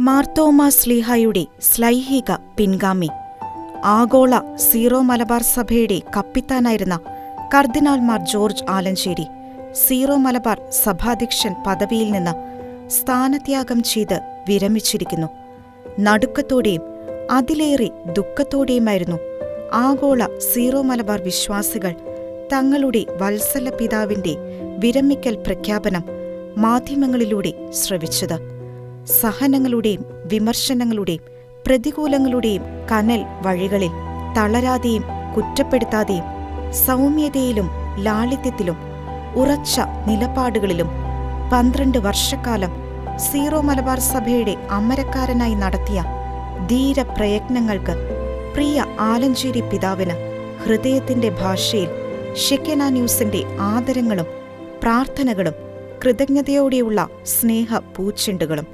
മാർത്തോമ സ്ലീഹായുടെ സ്ലൈഹിക പിൻഗാമി. ആഗോള സീറോ മലബാർ സഭയുടെ കപ്പിത്താനായിരുന്ന കർദിനാൾമാർ ജോർജ് ആലഞ്ചേരി സീറോ മലബാർ സഭാധ്യക്ഷൻ പദവിയിൽ നിന്ന് സ്ഥാനത്യാഗം ചെയ്ത് വിരമിച്ചിരിക്കുന്നു. നടുക്കത്തോടെയും അതിലേറെ ദുഃഖത്തോടെയുമായിരുന്നു ആഗോള സീറോ മലബാർ വിശ്വാസികൾ തങ്ങളുടെ വത്സല പിതാവിന്റെ വിരമിക്കൽ പ്രഖ്യാപനം മാധ്യമങ്ങളിലൂടെ ശ്രവിച്ചത്. സഹനങ്ങളുടെയും വിമർശനങ്ങളുടെയും പ്രതികൂലങ്ങളുടെയും കനൽ വഴികളിൽ തളരാതെയും കുറ്റപ്പെടുത്താതെയും സൗമ്യതയിലും ലാളിത്യത്തിലും ഉറച്ച നിലപാടുകളിലും പന്ത്രണ്ട് വർഷക്കാലം സീറോ മലബാർ സഭയുടെ അമരക്കാരനായി നടത്തിയ ധീരപ്രയത്നങ്ങൾക്ക് പ്രിയ ആലഞ്ചേരി പിതാവിന് ഹൃദയത്തിന്റെ ഭാഷയിൽ ഷെക്കന ന്യൂസിന്റെ ആദരങ്ങളും പ്രാർത്ഥനകളും കൃതജ്ഞതയോടെയുള്ള സ്നേഹ പൂച്ചെണ്ടുകളും